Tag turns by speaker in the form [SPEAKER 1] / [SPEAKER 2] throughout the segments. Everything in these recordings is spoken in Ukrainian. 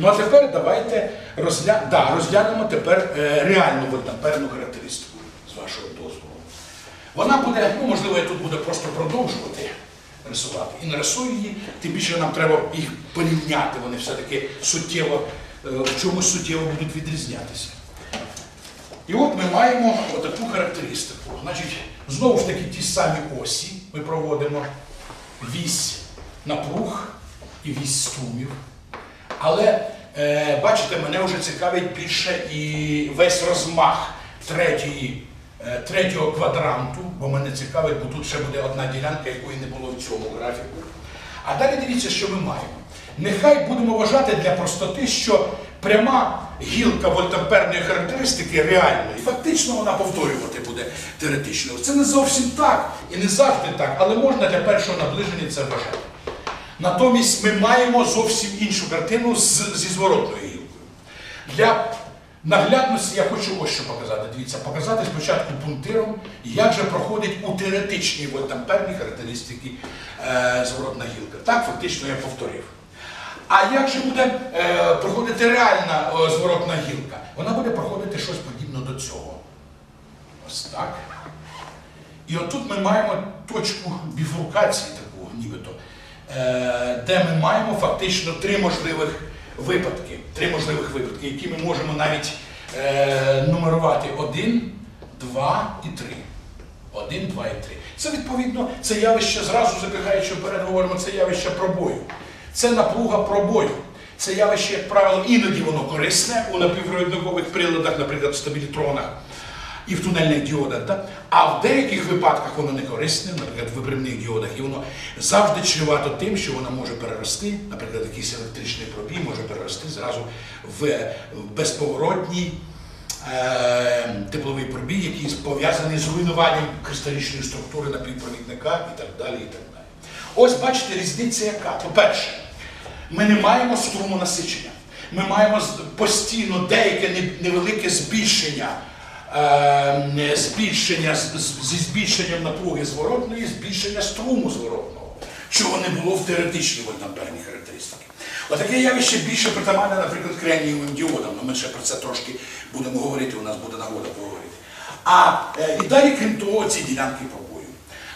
[SPEAKER 1] Ну а тепер давайте розгля... да, розглянемо тепер е, реальну водноперну характеристику з вашого дозволу. Вона буде, ну можливо, я тут буду просто продовжувати рисувати. І нарисую її, тим більше нам треба їх порівняти, вони все-таки суттєво, е, в чомусь суттєво будуть відрізнятися. І от ми маємо отаку характеристику. Значить, знову ж таки ті самі осі ми проводимо вісь напруг і вісь струмів. Але е, бачите, мене вже цікавить більше і весь розмах третьої, е, третього квадранту, бо мене цікавить, бо тут ще буде одна ділянка, якої не було в цьому графіку. А далі дивіться, що ми маємо. Нехай будемо вважати для простоти, що пряма гілка вольтамперної характеристики реальна, і фактично вона повторювати буде теоретично. Це не зовсім так і не завжди так, але можна для першого наближення це вважати. Натомість ми маємо зовсім іншу картину з, зі зворотною гілкою. Для наглядності я хочу ось що показати. Дивіться, показати спочатку пунктиром, як же проходить у теоретичній вольтамперній характеристики е, зворотна гілка. Так, фактично я повторив. А як же буде е, проходити реальна е, зворотна гілка? Вона буде проходити щось подібне до цього. Ось так. І отут ми маємо точку біфуркації таку, нібито, де ми маємо фактично три можливих випадки. Три можливих випадки, які ми можемо навіть е, нумерувати один, два і три. Один, два і три. Це відповідно це явище, зразу запихаючи вперед, говоримо, це явище пробою. Це напруга пробою. Це явище, як правило, іноді воно корисне у напівпровідникових приладах, наприклад, в стабілітронах і в тунельних діодах. Так? А в деяких випадках воно не корисне, наприклад, в вибривних діодах, і воно завжди чревато тим, що воно може перерости, наприклад, якийсь електричний пробій може перерости зразу в безповоротній е, тепловий пробій, який пов'язаний з руйнуванням кристалічної структури напівпровідника і так далі. і так далі. Ось бачите, різниця яка. По-перше, ми не маємо струму насичення. Ми маємо постійно деяке невелике збільшення, збільшення з- з- зі збільшенням напруги зворотної, збільшення струму зворотного, чого не було в теоретичній вольтамперній характеристики. Отаке явище більше притаманне, наприклад, кремнієвим діодам. Ну, ми ще про це трошки будемо говорити, у нас буде нагода поговорити. А е, і далі, крім того, ці ділянки пробою.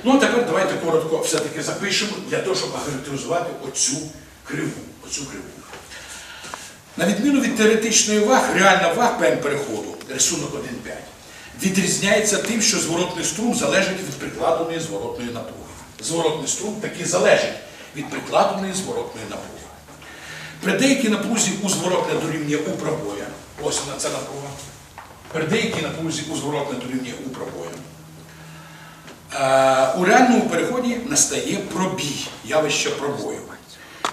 [SPEAKER 1] Ну а тепер давайте коротко все-таки запишемо для того, щоб охарактеризувати оцю криву. Оцю криву. На відміну від теоретичної ваг, реальна ваг ПМ переходу, рисунок 1.5, відрізняється тим, що зворотний струм залежить від прикладеної зворотної напруги. Зворотний струм таки залежить від прикладеної зворотної напруги. При деякій напрузі у зворотне дорівнює у пробоя. Ось вона ця напруга. При деякій напрузі у зворотне дорівнює у пробоя. Е, У реальному переході настає пробій, явище пробою.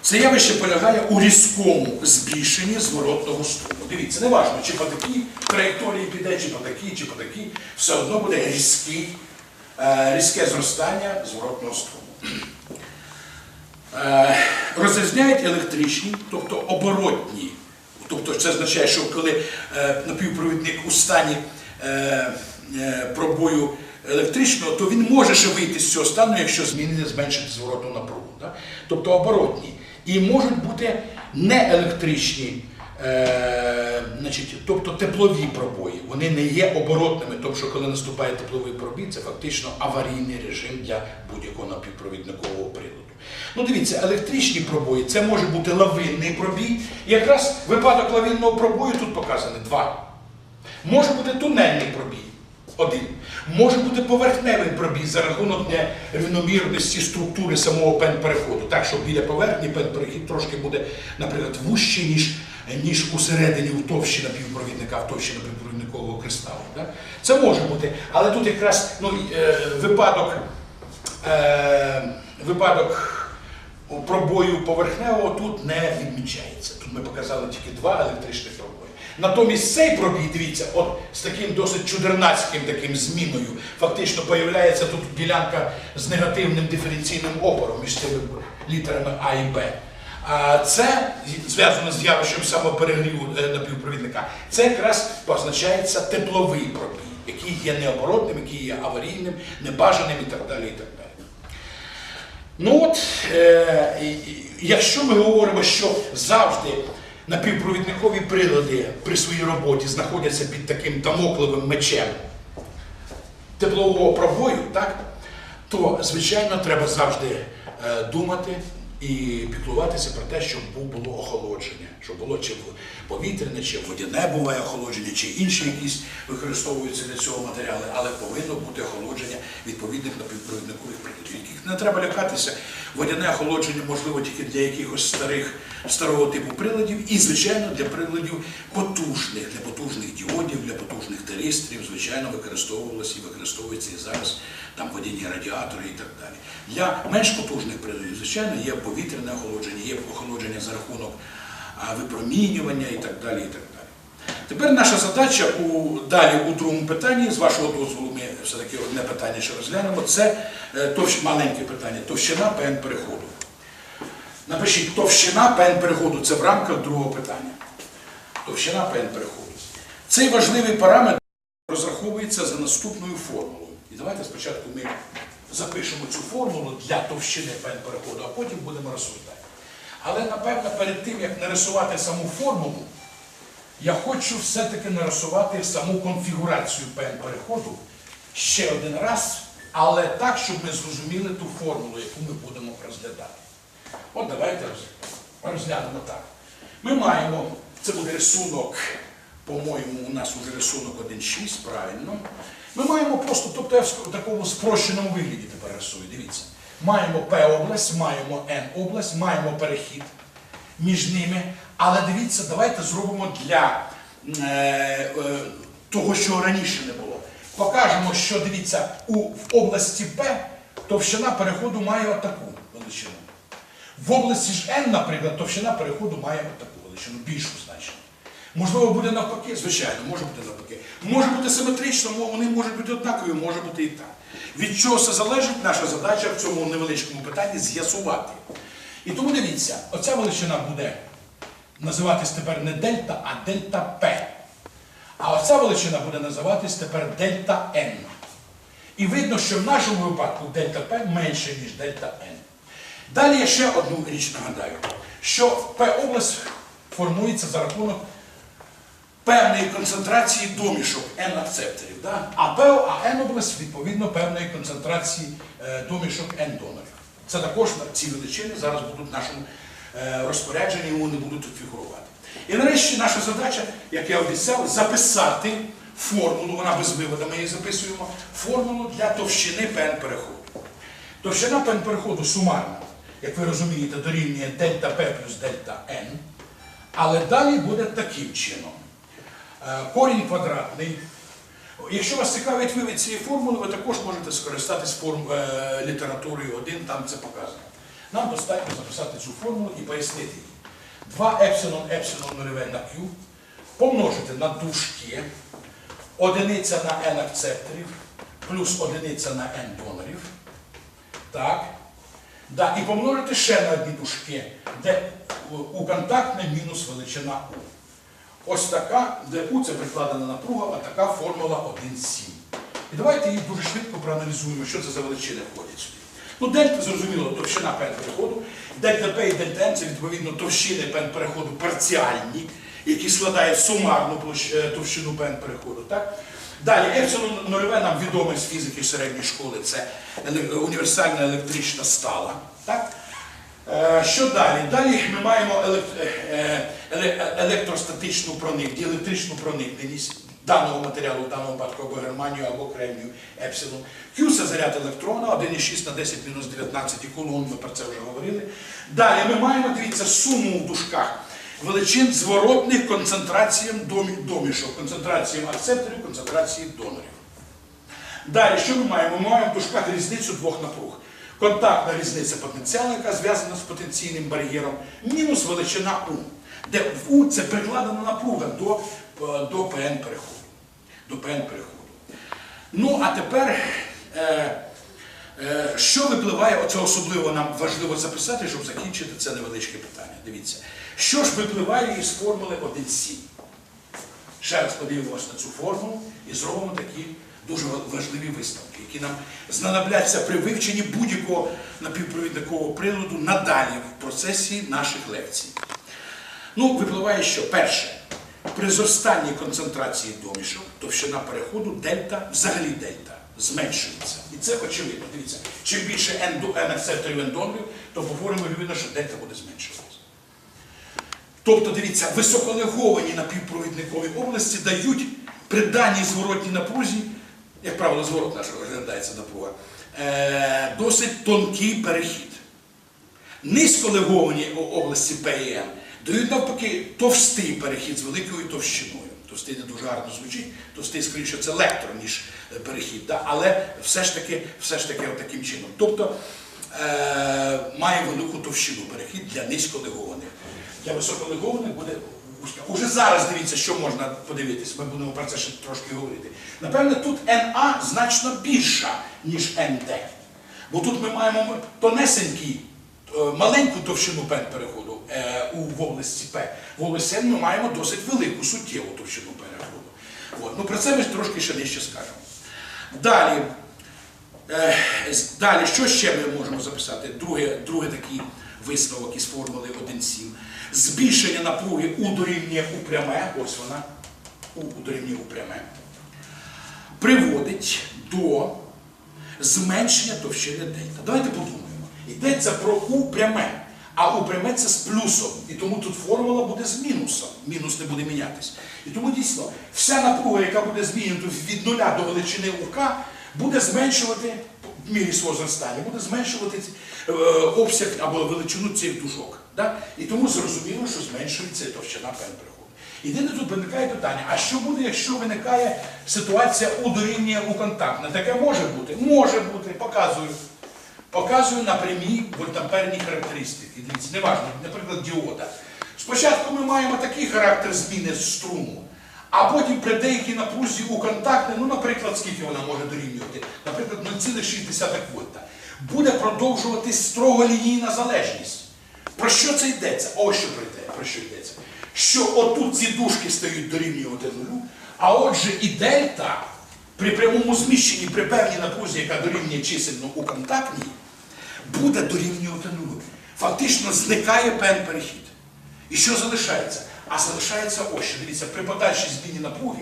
[SPEAKER 1] Це явище полягає у різкому збільшенні зворотного струму. Дивіться, не важливо, чи по такій траєкторії піде, чи по такій, чи по такій, все одно буде різкий, е, різке зростання зворотного струму. Е, Розрізняють електричні, тобто оборотні. Тобто це означає, що коли е, напівпровідник у стані пробою електричного, то він може ще вийти з цього стану, якщо змінити, зменшити зворотну напругу. Так? Тобто оборотні. І можуть бути неелектричні, е, значить, тобто теплові пробої. Вони не є оборотними, тобто що коли наступає тепловий пробій, це фактично аварійний режим для будь-якого напівпровідникового приладу. Ну дивіться, електричні пробої це може бути лавинний пробій. Якраз випадок лавинного пробою тут показаний два. Може бути тунельний пробій. Один. Може бути поверхневий пробій за рахунок нерівномірності структури самого пен-переходу. Так, що біля поверхні пен-перехід трошки буде, наприклад, вужчий, ніж, ніж усередині в товщі напівпровідника, в товщі напівпровідникового кристалу. Так? Це може бути. Але тут якраз ну, е, випадок, е, випадок пробою поверхневого тут не відмічається. Тут ми показали тільки два електричних пробої. Натомість цей пробій, дивіться, от з таким досить чудернацьким таким зміною, фактично появляється тут ділянка з негативним диференційним опором між цими літерами А і Б. Це зв'язано з явищем самоперегріву е, напівпровідника. Це якраз позначається тепловий пробій, який є необоротним, який є аварійним, небажаним і так далі. І так далі. Ну от, е, якщо ми говоримо, що завжди напівпровідникові прилади при своїй роботі знаходяться під таким дамоклевим мечем. Теплового пробою, так, то, звичайно, треба завжди е, думати і піклуватися про те, щоб було охолодження, щоб було чи повітряне, чи водяне буває охолодження, чи інші якісь використовуються для цього матеріали, але повинно бути охолодження відповідних напівпровідникових приладів, не треба лякатися. Водяне охолодження можливо тільки для якихось старих старого типу приладів, і, звичайно, для приладів потужних, для потужних діодів, для потужних теристрів, звичайно, використовувалося і використовується і зараз там водяні радіатори і так далі. Для менш потужних приладів, звичайно, є повітряне охолодження, є охолодження за рахунок випромінювання і так далі. І так далі. Тепер наша задача у, далі у другому питанні, з вашого дозволу, ми все-таки одне питання ще розглянемо. Це е, товщ, маленьке питання, товщина ПН переходу. Напишіть, товщина ПН переходу це в рамках другого питання. Товщина ПН переходу. Цей важливий параметр розраховується за наступною формулою. І давайте спочатку ми запишемо цю формулу для товщини ПН переходу, а потім будемо розсуждати. Але напевно перед тим, як нарисувати саму формулу, я хочу все-таки нарисувати саму конфігурацію ПН переходу ще один раз, але так, щоб ми зрозуміли ту формулу, яку ми будемо розглядати. От давайте розглянемо так. Ми маємо, це буде рисунок, по-моєму, у нас уже рисунок 1.6, правильно. Ми маємо просто, я в такому спрощеному вигляді тепер рисую, дивіться. Маємо П-область, маємо Н-область, маємо перехід між ними. Але дивіться, давайте зробимо для е, е, того, що раніше не було. Покажемо, що дивіться, у, в області П товщина переходу має отаку величину. В області ж N, наприклад, товщина переходу має отаку величину, більшу значення. Можливо, буде навпаки, звичайно, може бути навпаки. Може бути симетрично, вони можуть бути однакові, може бути і так. Від чого це залежить, наша задача в цьому невеличкому питанні з'ясувати. І тому дивіться, оця величина буде називатись тепер не дельта, а дельта П. А оця величина буде називатись тепер дельта N. І видно, що в нашому випадку дельта П менше, ніж дельта N. Далі я ще одну річ нагадаю, що П-область формується за рахунок певної концентрації домішок N-акцепторів. Да? А П, а N-область відповідно певної концентрації е, домішок N-донорів. Це також ці величини зараз будуть в нашому е, розпорядженні, вони будуть фігурувати. І нарешті наша задача, як я обіцяв, записати формулу, вона без виводу, ми її записуємо, формулу для товщини ПН переходу. Товщина ПН переходу сумарна, як ви розумієте, дорівнює дельта П плюс дельта N. Але далі буде таким чином. Е, Корінь квадратний. Якщо вас цікавить вивід цієї формули, ви також можете скористатись форм, е, літературою 1, там це показано. Нам достатньо записати цю формулу і пояснити її. 2 епсилон епсилон нульове на Q помножити на дужки одиниця на n акцепторів плюс одиниця на n донорів. Так. Да, і помножити ще на одні дужки, де у- у контактне мінус величина U. Ось така, де U це прикладена напруга, а така формула 1,7. І давайте її дуже швидко проаналізуємо, що це за величини входять сюди. Ну, дельта, зрозуміло, товщина пен переходу. Дельта П і дельта Н це відповідно товщини пен переходу парціальні, які складають сумарну е, товщину пен переходу. Далі, епсилон нульове нам відоме з фізики середньої школи, це універсальна електрична стала. Так? Е, Що далі? Далі ми маємо е, еле- електростатичну проникність, електричну проникненість даного матеріалу, в даному випадку або германію, або кремнію, епсилон. Q це заряд електрона, 1,6 на 10 мінус 19 кулон, ми про це вже говорили. Далі ми маємо, дивіться, суму в дужках величин зворотних концентраціям домішок, концентраціям акцепторів, концентрації донорів. Далі, що ми маємо? Ми маємо в дужках різницю двох напруг. Контактна різниця потенціалу, яка зв'язана з потенційним бар'єром, мінус величина У, де в У це прикладена напруга до, е, до ПН переходу. До ПН. Ну, а тепер, е, е, що випливає, оце особливо нам важливо записати, щоб закінчити це невеличке питання. Дивіться, що ж випливає із формули 1,7? Ще раз подивимося на цю формулу і зробимо такі дуже важливі висновки, які нам знадобляться при вивченні будь-якого напівпровідникового приладу надалі в процесі наших лекцій. Ну, випливає, що перше, при зростанні концентрації домішок товщина переходу дельта, взагалі дельта, зменшується. І це очевидно. Дивіться, чим більше N до N акцепторів N то формулі видно, що дельта буде зменшуватися. Тобто, дивіться, високолеговані напівпровідникові області дають при даній зворотній напрузі, як правило, зворот наша розглядається напруга, е, досить тонкий перехід. Низьколеговані області ПЕМ дають навпаки товстий перехід з великою товщиною. Товстий не дуже гарно звучить, товстий, скоріше, це лектор, ніж е, перехід, да? але все ж таки, все ж таки таким чином. Тобто е, має велику товщину перехід для низьколегованих. Для високолегованих буде. Уже зараз дивіться, що можна подивитись, ми будемо про це ще трошки говорити. Напевне, тут НА значно більша, ніж НД. Бо тут ми маємо тонесенький, е, маленьку товщину пен переходу е, у області П. В області Н ми маємо досить велику суттєву товщину переходу. От. Ну, про це ми трошки ще нижче скажемо. Далі, е, далі, що ще ми можемо записати? Друге, друге такий висновок із формули 1.7. Збільшення напруги у дорівнює у пряме, ось вона, у дорівнює у приводить до зменшення товщини дельта. Давайте подумаємо. Йдеться про У пряме, а У це з плюсом. І тому тут формула буде з мінусом. Мінус не буде мінятись. І тому дійсно вся напруга, яка буде змінена від нуля до величини УК, буде зменшувати в мірі свого зростання, буде зменшувати обсяг або величину цих дужок. Да? І тому зрозуміло, що зменшується товщина пен переходу. Єдине тут виникає питання, а що буде, якщо виникає ситуація у дорівнює у контактне? Таке може бути? Може бути, показую. Показую на прямій вольтамперні характеристики. Дивіться, неважно, наприклад, діода. Спочатку ми маємо такий характер зміни струму, а потім при деякій напрузі у контактне, ну, наприклад, скільки вона може дорівнювати, наприклад, 0,6 вольта, буде продовжуватись строго лінійна залежність. Про що це йдеться? Ось що про йде, про що йдеться. Що отут ці дужки стають дорівнювати нулю, а отже і дельта при прямому зміщенні при певній напрузі, яка дорівнює чисельно у контактній, буде дорівнювати нулю. Фактично зникає пен перехід. І що залишається? А залишається ось що. Дивіться, при подальшій зміні напруги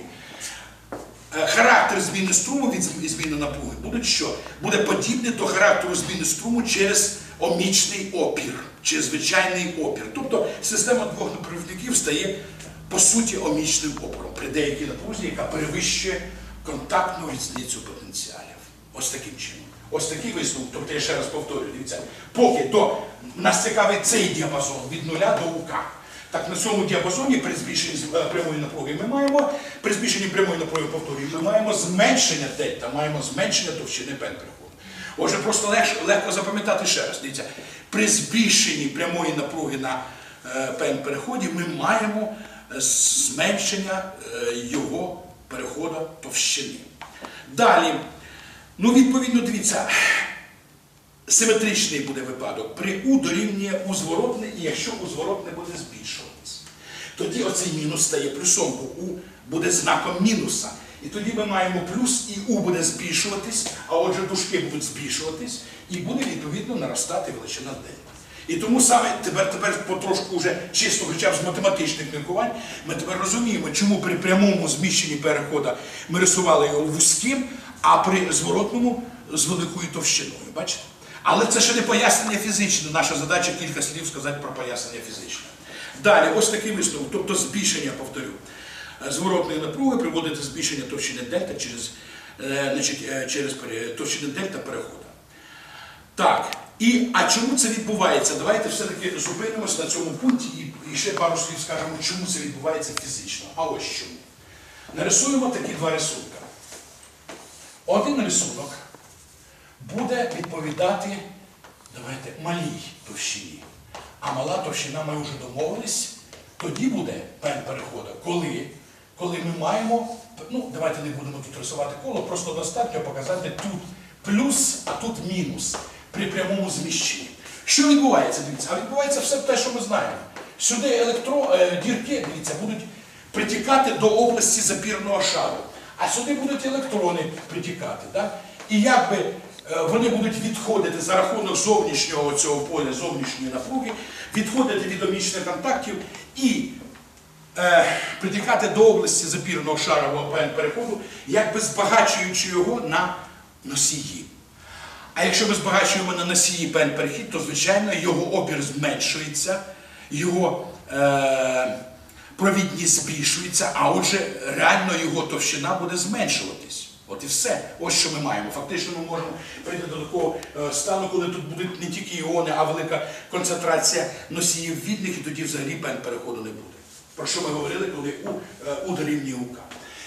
[SPEAKER 1] характер зміни струму від зміни напруги буде що? Буде подібний до характеру зміни струму через омічний опір, через звичайний опір. Тобто система двох напровідників стає по суті омічним опором при деякій напрузі, яка перевищує контактну різницю потенціалів. Ось таким чином. Ось такий висновок. Тобто я ще раз повторюю, дивіться, поки до нас цікавить цей діапазон від нуля до УК. Так на цьому діапазоні при збільшенні е, прямої напруги ми маємо, при збільшенні прямої напруги повторюю, ми маємо зменшення дельта, маємо зменшення товщини пен. Отже, просто легко запам'ятати ще раз. Дивіться, при збільшенні прямої напруги на е, пен переході ми маємо е, зменшення його переходу товщини. Далі, ну відповідно, дивіться, симетричний буде випадок. При У дорівнює У зворотне, і якщо У зворотне буде збільшуватись. Тоді оцей мінус стає плюсом, бо У буде знаком мінуса. І тоді ми маємо плюс, і У буде збільшуватись, а отже дужки будуть збільшуватись, і буде відповідно наростати величина дельта. І тому саме тепер, тепер потрошку вже чисто хоча б з математичних міркувань, ми тепер розуміємо, чому при прямому зміщенні переходу ми рисували його вузьким, а при зворотному з великою товщиною. Бачите? Але це ще не пояснення фізичне. Наша задача кілька слів сказати про пояснення фізичне. Далі, ось такий висновок, тобто збільшення, повторю, е, зворотної напруги приводить до збільшення товщини дельта через, е, значить, е, через товщини дельта переходу. Так, і а чому це відбувається? Давайте все-таки зупинимось на цьому пункті і, і ще пару слів скажемо, чому це відбувається фізично. А ось чому. Нарисуємо такі два рисунка. Один рисунок буде відповідати, давайте, малій товщині. А мала товщина, ми вже домовились, тоді буде пен переходу, коли, коли ми маємо, ну давайте не будемо тут рисувати коло, просто достатньо показати тут плюс, а тут мінус при прямому зміщенні. Що відбувається? Дивіться, а відбувається все те, що ми знаємо. Сюди електро, е, дірки, дивіться, будуть притікати до області запірного шару, а сюди будуть електрони притікати. Да? І якби вони будуть відходити за рахунок зовнішнього цього поля, зовнішньої напруги, відходити від омічних контактів і е, притікати до області запірного шарового переходу, якби збагачуючи його на носії. А якщо ми збагачуємо на носії пен перехід, то звичайно його обір зменшується, його е, провідність збільшується, а отже, реально його товщина буде зменшуватись. От і все. Ось що ми маємо. Фактично ми можемо прийти до такого е, стану, коли тут будуть не тільки іони, а велика концентрація носіїв відних, і тоді взагалі пен переходу не буде. Про що ми говорили, коли у, е, у дорівнює УК.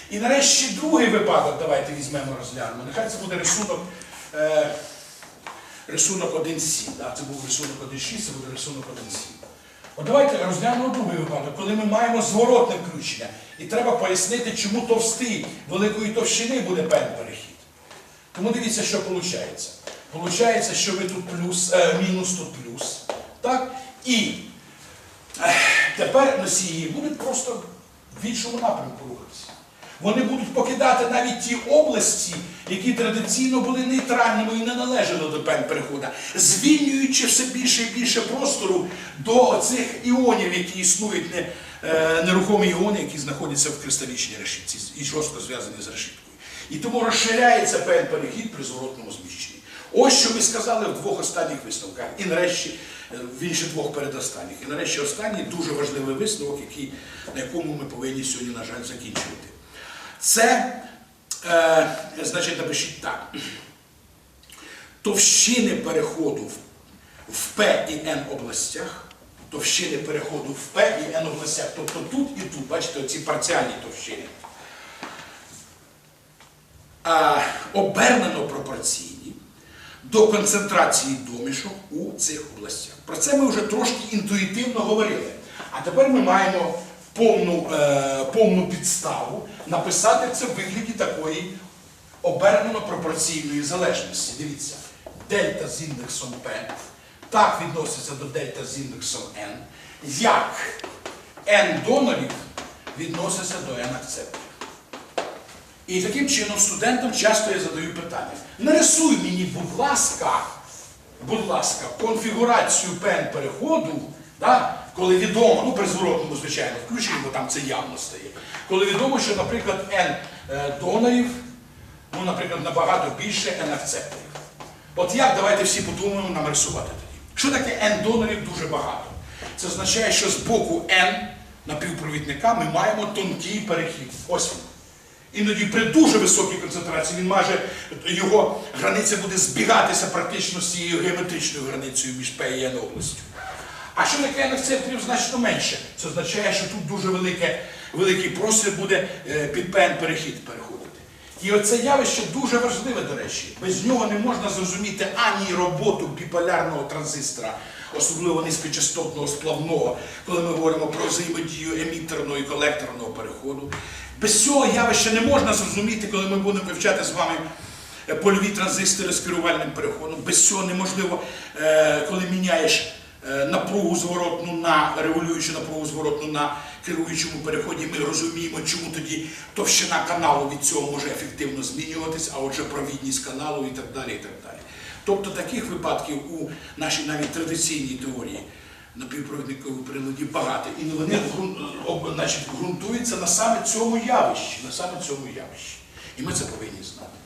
[SPEAKER 1] І нарешті другий випадок, давайте візьмемо, розглянемо. Нехай це буде рисунок. Е, рисунок 1.7. Да? Це був рисунок 1.6, це буде рисунок 1.7. От давайте розглянемо другий випадок, коли ми маємо зворотне включення. І треба пояснити, чому товстий великої товщини буде пен перехід. Тому дивіться, що виходить. Получається, що ви тут плюс, е, мінус тут плюс. Так? І е, тепер носії будуть просто в іншому напрямку рухатися. Вони будуть покидати навіть ті області, які традиційно були нейтральними і не належали до пен переходу, звільнюючи все більше і більше простору до цих іонів, які існують не, е, нерухомі іони, які знаходяться в кристалічній решітці і жорстко зв'язані з решіткою. І тому розширяється пен перехід при зворотному зміщенні. Ось що ми сказали в двох останніх висновках. І нарешті е, в інших двох передостанніх. І нарешті останній дуже важливий висновок, який, на якому ми повинні сьогодні, на жаль, закінчувати. Це, е, значить, напишіть так. Товщини переходу в- П і Н областях, товщини переходу в П і Н областях, тобто тут і тут, бачите, оці парціальні товщини, а, обернено пропорційні до концентрації домішок у цих областях. Про це ми вже трошки інтуїтивно говорили. А тепер ми маємо повну, е, повну підставу написати це в вигляді такої обернено пропорційної залежності. Дивіться, дельта з індексом P так відноситься до дельта з індексом N, як N донорів відноситься до N акцептів. І таким чином студентам часто я задаю питання. Нарисуй мені, будь ласка, будь ласка, конфігурацію пен переходу, да, коли відомо, ну при зворотному, звичайно, включення, бо там це явно стає. Коли відомо, що, наприклад, N е, донорів, ну, наприклад, набагато більше N акцепторів. От як давайте всі подумаємо нам тоді. Що таке N донорів дуже багато? Це означає, що з боку N напівпровідника ми маємо тонкий перехід. Ось він. Іноді при дуже високій концентрації він майже його границя буде збігатися практично з цією геометричною границею між П і Н областю. А що таке енергцентрів значно менше? Це означає, що тут дуже велике, великий простір буде е, під ПН перехід переходити. І оце явище дуже важливе, до речі. Без нього не можна зрозуміти ані роботу біполярного транзистора, особливо низькочастотного сплавного, коли ми говоримо про взаємодію емітерного і колекторного переходу. Без цього явища не можна зрозуміти, коли ми будемо вивчати з вами е, польові транзистори з керувальним переходом. Без цього неможливо, е, коли міняєш напругу зворотну на регулюючу напругу зворотну на керуючому переході. Ми розуміємо, чому тоді товщина каналу від цього може ефективно змінюватись, а отже провідність каналу і так далі. і так далі. Тобто таких випадків у нашій навіть традиційній теорії напівпровідниковій приладі багато. І вони значить, ґрунтуються на саме цьому явищі, на саме цьому явищі. І ми це повинні знати.